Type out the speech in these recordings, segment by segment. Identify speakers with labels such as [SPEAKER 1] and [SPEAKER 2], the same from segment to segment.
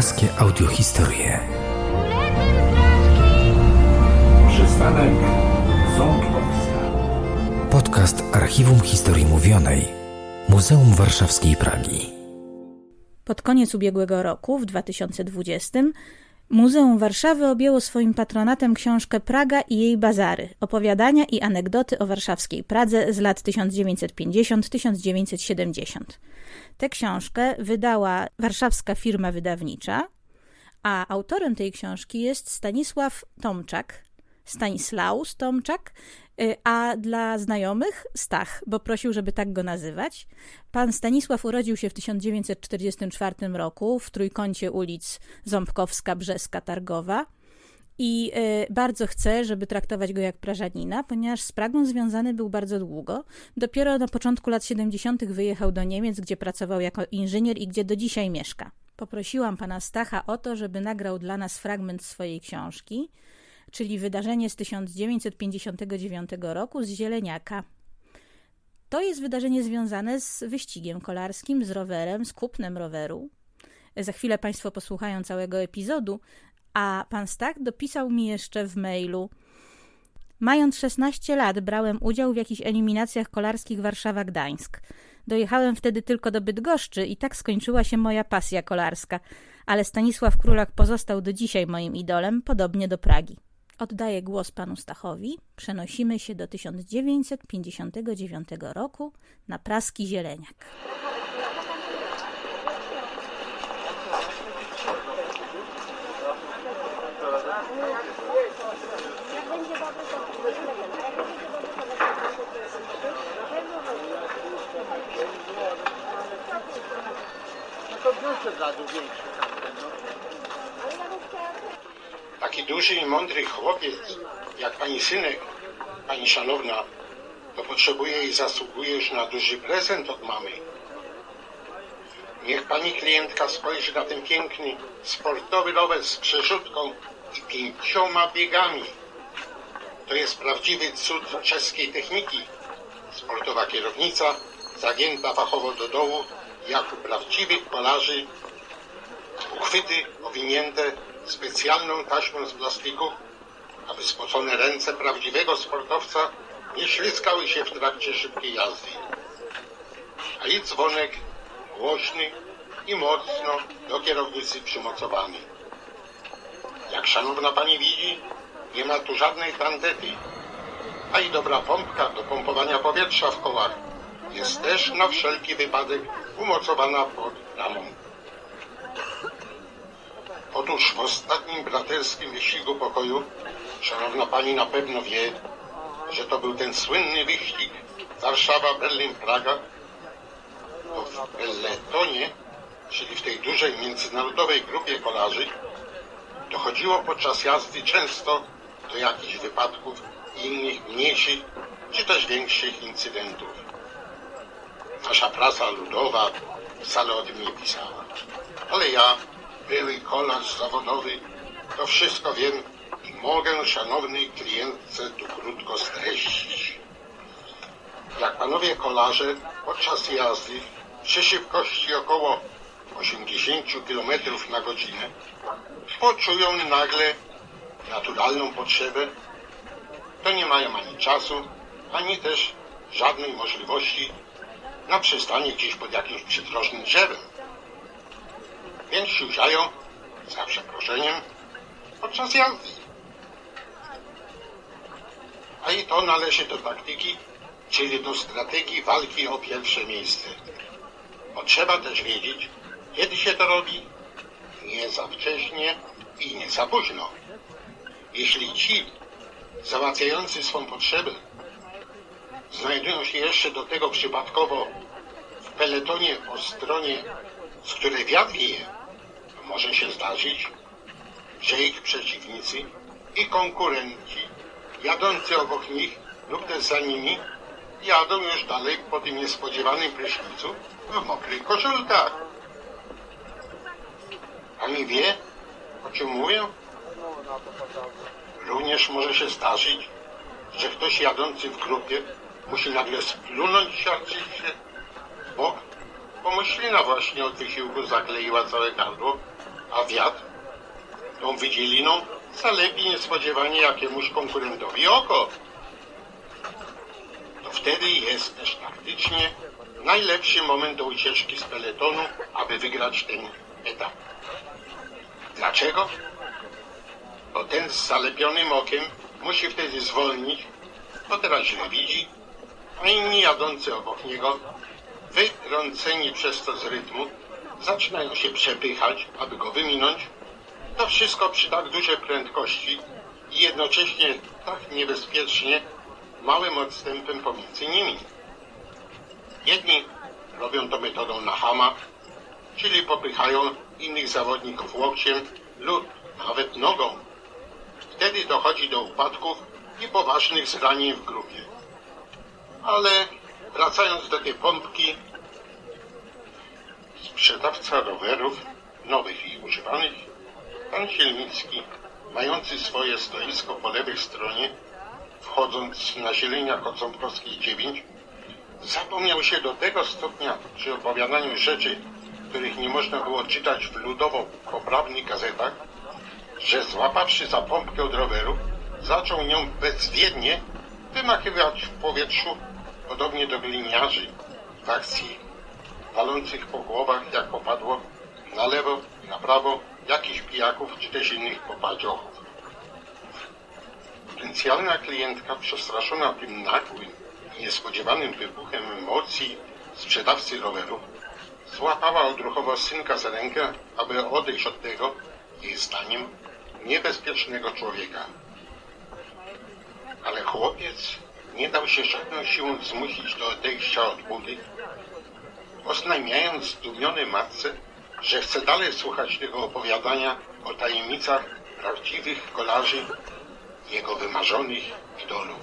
[SPEAKER 1] Praskie audiohistorie.
[SPEAKER 2] Przystanek Ząbkowska.
[SPEAKER 1] Podcast Archiwum Historii Mówionej Muzeum Warszawskiej Pragi.
[SPEAKER 3] Pod koniec ubiegłego roku, w 2020, Muzeum Warszawy objęło swoim patronatem książkę Praga i jej bazary opowiadania i anegdoty o warszawskiej Pradze z lat 1950-1970. Tę książkę wydała warszawska firma wydawnicza, a autorem tej książki jest Stanisław Tomczak, Stanislaus Tomczak, y, a dla znajomych Stach, bo prosił, żeby tak go nazywać. Pan Stanisław urodził się w 1944 roku w trójkącie ulic Ząbkowska, Brzeska, Targowa. I y, bardzo chce, żeby traktować go jak Prażanina, ponieważ z Pragą związany był bardzo długo. Dopiero na początku lat 70. wyjechał do Niemiec, gdzie pracował jako inżynier i gdzie do dzisiaj mieszka. Poprosiłam pana Stacha o to, żeby nagrał dla nas fragment swojej książki, czyli wydarzenie z 1959 roku z Zieleniaka. To jest wydarzenie związane z wyścigiem kolarskim, z rowerem, z kupnem roweru. Za chwilę Państwo posłuchają całego epizodu, a pan Stach dopisał mi jeszcze w mailu. Mając 16 lat, brałem udział w jakichś eliminacjach kolarskich Warszawa-Gdańsk. Dojechałem wtedy tylko do Bydgoszczy i tak skończyła się moja pasja kolarska, ale Stanisław Królak pozostał do dzisiaj moim idolem, podobnie do Pragi. Oddaję głos panu Stachowi. Przenosimy się do 1959 roku na praski Zieleniak.
[SPEAKER 4] Taki duży i mądry chłopiec, jak pani synek, pani szanowna, to potrzebuje i zasługujesz na duży prezent od mamy. Niech pani klientka spojrzy na ten piękny, sportowy rower z przerzutką i pięcioma biegami. To jest prawdziwy cud czeskiej techniki. Sportowa kierownica, zagięta fachowo do dołu, jak u prawdziwych kolarzy, uchwyty owinięte specjalną taśmą z plastiku, aby spocone ręce prawdziwego sportowca nie ślizgały się w trakcie szybkiej jazdy. A i dzwonek głośny i mocno do kierownicy przymocowany. Jak szanowna pani widzi, nie ma tu żadnej tandety, a i dobra pompka do pompowania powietrza w kołach jest też na wszelki wypadek umocowana pod ramą. Otóż w ostatnim braterskim wyścigu pokoju, szanowna pani na pewno wie, że to był ten słynny wyścig Warszawa, Berlin, Praga. To w peletonie, czyli w tej dużej międzynarodowej grupie kolarzy, dochodziło podczas jazdy często do jakichś wypadków i innych mniejszych czy też większych incydentów. Nasza prasa ludowa wcale o tym nie pisała. Ale ja, były kolarz zawodowy, to wszystko wiem i mogę szanownej klientce tu krótko streścić. Jak panowie kolarze podczas jazdy przy szybkości około 80 km na godzinę poczują nagle naturalną potrzebę, to nie mają ani czasu, ani też żadnej możliwości na przystanie gdzieś pod jakimś przydrożnym drzewem. Więc siusiają, za przeproszeniem, podczas jazdy. A i to należy do taktyki, czyli do strategii walki o pierwsze miejsce. Bo trzeba też wiedzieć, kiedy się to robi, nie za wcześnie i nie za późno. Jeśli ci załatwiający swą potrzebę znajdują się jeszcze do tego przypadkowo w peletonie po stronie, z której wiatr wieje, może się zdarzyć, że ich przeciwnicy i konkurenci jadący obok nich lub też za nimi jadą już dalej po tym niespodziewanym prysznicu w mokrych koszulkach. Pani wie, o czym mówię? Również może się zdarzyć, że ktoś jadący w grupie musi nagle splunąć siarczyć się w bok, bo myślina właśnie od wysiłku zakleiła całe gardło a wiatr tą wydzieliną zalepi niespodziewanie jakiemuś konkurentowi oko. To wtedy jest też taktycznie najlepszy moment do ucieczki z peletonu, aby wygrać ten etap. Dlaczego? Bo ten z zalepionym okiem musi wtedy zwolnić, bo teraz źle widzi, a inni jadący obok niego, wytrąceni przez to z rytmu, zaczynają się przepychać, aby go wyminąć. To wszystko przy tak dużej prędkości i jednocześnie tak niebezpiecznie małym odstępem pomiędzy nimi. Jedni robią to metodą na hama, czyli popychają innych zawodników łokciem lub nawet nogą. Wtedy dochodzi do upadków i poważnych zranień w grupie. Ale wracając do tej pompki, sprzedawca rowerów nowych i używanych, pan Sielnicki, mający swoje stoisko po lewej stronie, wchodząc na zielenia Kocąbkowskiej 9, zapomniał się do tego stopnia przy opowiadaniu rzeczy, których nie można było czytać w ludowo poprawnych gazetach, że złapawszy za pompkę od roweru, zaczął nią bezwiednie wymachiwać w powietrzu, podobnie do gliniarzy w akcji walących po głowach, jak popadło na lewo i na prawo jakichś pijaków czy też innych popadiochów. Potencjalna klientka przestraszona tym nagłym i niespodziewanym wybuchem emocji sprzedawcy rowerów złapała odruchowo synka za rękę, aby odejść od tego, jej zdaniem, niebezpiecznego człowieka. Ale chłopiec nie dał się żadną siłą zmusić do odejścia od budy, oznajmiając zdumionej matce, że chce dalej słuchać tego opowiadania o tajemnicach prawdziwych kolarzy jego wymarzonych idolów.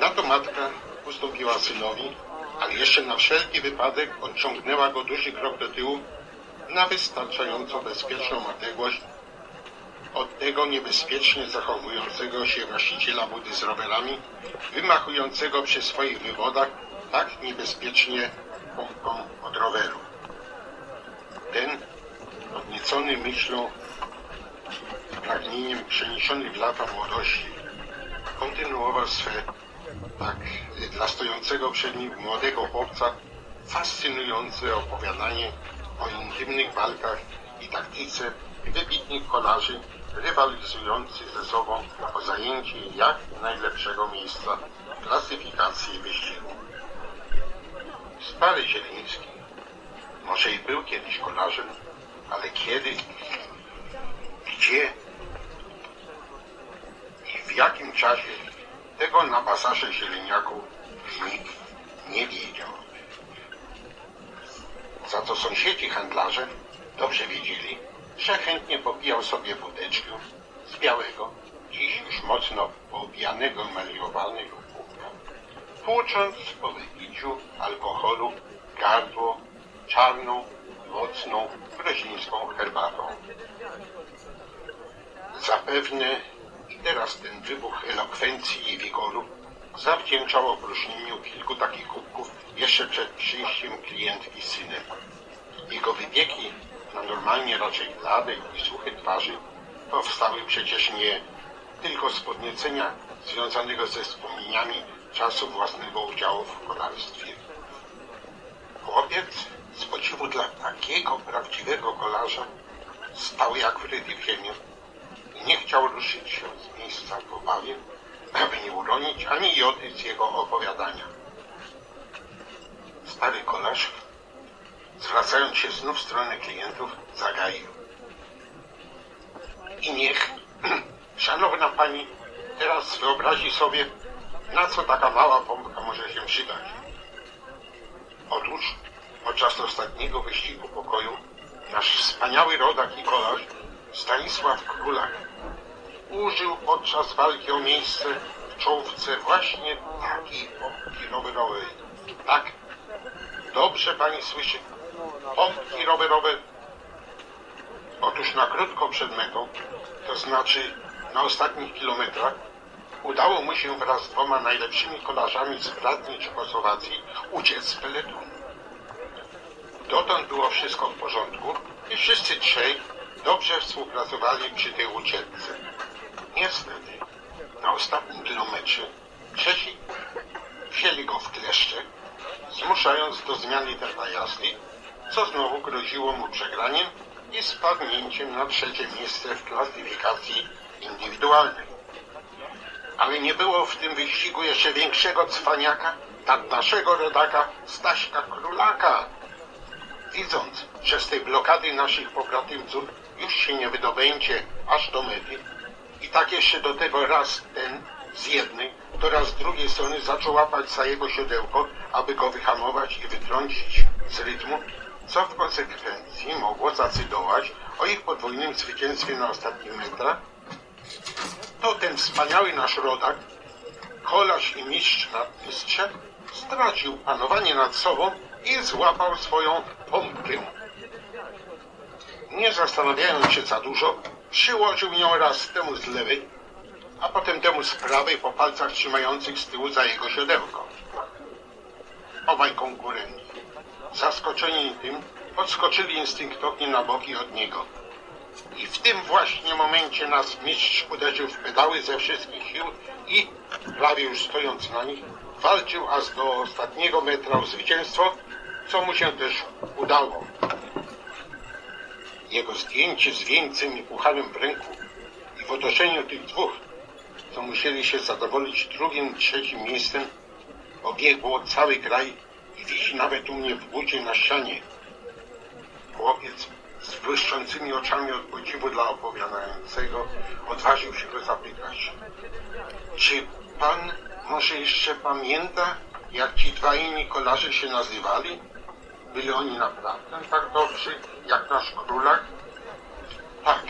[SPEAKER 4] Na to matka ustąpiła synowi, ale jeszcze na wszelki wypadek odciągnęła go duży krok do tyłu na wystarczająco bezpieczną odległość od tego niebezpiecznie zachowującego się właściciela budy z rowerami, wymachującego przy swoich wywodach tak niebezpiecznie pompką od roweru. Ten, podniecony myślą, pragnieniem przeniesiony w lata młodości, kontynuował swe, tak dla stojącego przed nim młodego chłopca, fascynujące opowiadanie o intymnych walkach i taktyce wybitnych kolarzy rywalizujących ze sobą o zajęcie jak najlepszego miejsca w klasyfikacji wyścigu. Stary Zieliński. Może i był kiedyś kolarzem, ale kiedy, gdzie? I w jakim czasie? Tego na bazarze zieleniaków nikt nie wiedział. Za to sąsiedzi handlarze dobrze wiedzieli, że chętnie popijał sobie wódeczkę z białego, dziś już mocno poobijanego emaliowanego kubka, tłucząc po wypiciu alkoholu gardło czarną, mocną, grozińską herbatą. Zapewne i teraz ten wybuch elokwencji i wigoru zawdzięczał opróżnieniu kilku takich kubków jeszcze przed przyjściem klientki z synem. Jego wybiegi na normalnie raczej bladej i suche twarzy powstały przecież nie tylko z podniecenia związanego ze wspomnieniami czasu własnego udziału w kolarstwie. Chłopiec z podziwu dla takiego prawdziwego kolarza stał jak wryty w ziemię i nie chciał ruszyć się z miejsca w obawie, aby nie uronić ani joty z jego opowiadania. Stary kolarz, zwracając się znów w stronę klientów, zagaił. I niech, szanowna pani, teraz wyobrazi sobie, na co taka mała pompka może się przydać. Otóż podczas ostatniego wyścigu pokoju nasz wspaniały rodak i kolarz Stanisław Królak użył podczas walki o miejsce w czołówce właśnie takiej pompki rowerowej. Tak, dobrze pani słyszy, pompki rowerowe. Otóż na krótko przed metą, to znaczy na ostatnich kilometrach, udało mu się wraz z dwoma najlepszymi kolarzami z bratniej Czechosłowacji uciec z peletonu. Dotąd było wszystko w porządku, i wszyscy trzej dobrze współpracowali przy tej ucieczce. Niestety, na ostatnim kilometrze trzeci wzięli go w kleszcze, zmuszając do zmiany tempa jazdy, co znowu groziło mu przegraniem i spadnięciem na trzecie miejsce w klasyfikacji indywidualnej. Ale nie było w tym wyścigu jeszcze większego cwaniaka, tak naszego rodaka Staśka Królaka. Widząc, że z tej blokady naszych pobratymców już się nie wydobędzie aż do mety i tak jeszcze do tego raz ten z jednej, to raz z drugiej strony zaczął łapać za jego siodełko, aby go wyhamować i wytrącić z rytmu, co w konsekwencji mogło zacydować o ich podwójnym zwycięstwie na ostatnich metrach, to ten wspaniały nasz rodak, kolarz i mistrz nad mistrzem, stracił panowanie nad sobą i złapał swoją pompkę. Nie zastanawiając się za dużo, przyłożył nią raz temu z lewej, a potem temu z prawej po palcach trzymających z tyłu za jego siodełko. Obaj konkurenci, zaskoczeni tym, podskoczyli instynktownie na boki od niego. I w tym właśnie momencie nas mistrz uderzył w pedały ze wszystkich sił i, prawie już stojąc na nich, walczył aż do ostatniego metra o zwycięstwo, co mu się też udało. Jego zdjęcie z wieńcem i pucharem w ręku i w otoczeniu tych dwóch, co musieli się zadowolić drugim, trzecim miejscem, obiegło cały kraj i wisi nawet u mnie w budzie na ścianie. Chłopiec z błyszczącymi oczami od podziwu dla opowiadającego odważył się go zapytać. Czy pan może jeszcze pamięta, jak ci dwaj inni kolarze się nazywali? Byli oni naprawdę tak dobrzy, jak nasz królak? Tak,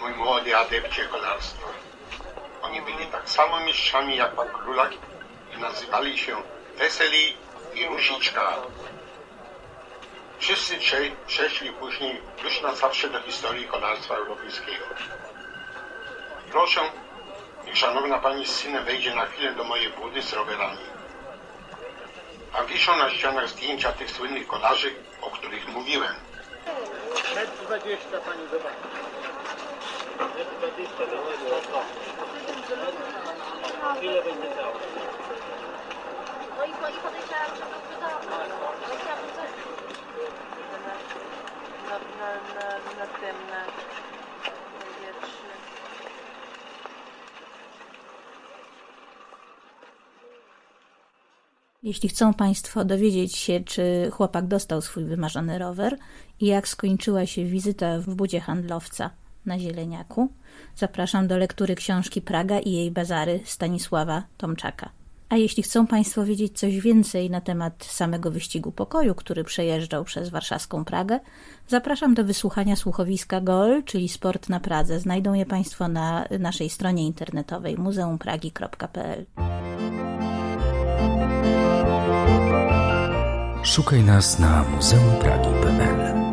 [SPEAKER 4] mój młody adepcie kolarstwa. Oni byli tak samo mistrzami jak pan królak i nazywali się Weseli i Różiczka. Wszyscy trzej przeszli później już na zawsze do historii kolarstwa europejskiego. Proszę, niech szanowna pani z synem wejdzie na chwilę do mojej budy z rowerami. A wiszą na ścianach zdjęcia tych słynnych kolarzy, o których mówiłem.
[SPEAKER 5] Metr 20 pani zobaczy. Metr 20 to jest mocno. Ile będzie dało?
[SPEAKER 6] No i, i podejrzewam, że byłby dobry. No chciałabym coś...
[SPEAKER 7] na, na, na, tym, na.
[SPEAKER 3] Jeśli chcą Państwo dowiedzieć się, czy chłopak dostał swój wymarzony rower i jak skończyła się wizyta w budzie handlowca na Zieleniaku, zapraszam do lektury książki Praga i jej bazary Stanisława Tomczaka. A jeśli chcą Państwo wiedzieć coś więcej na temat samego wyścigu pokoju, który przejeżdżał przez warszawską Pragę, zapraszam do wysłuchania słuchowiska GOL, czyli Sport na Pradze. Znajdą je Państwo na naszej stronie internetowej muzeumpragi.pl.
[SPEAKER 1] Szukaj nas na muzeumpragi.pl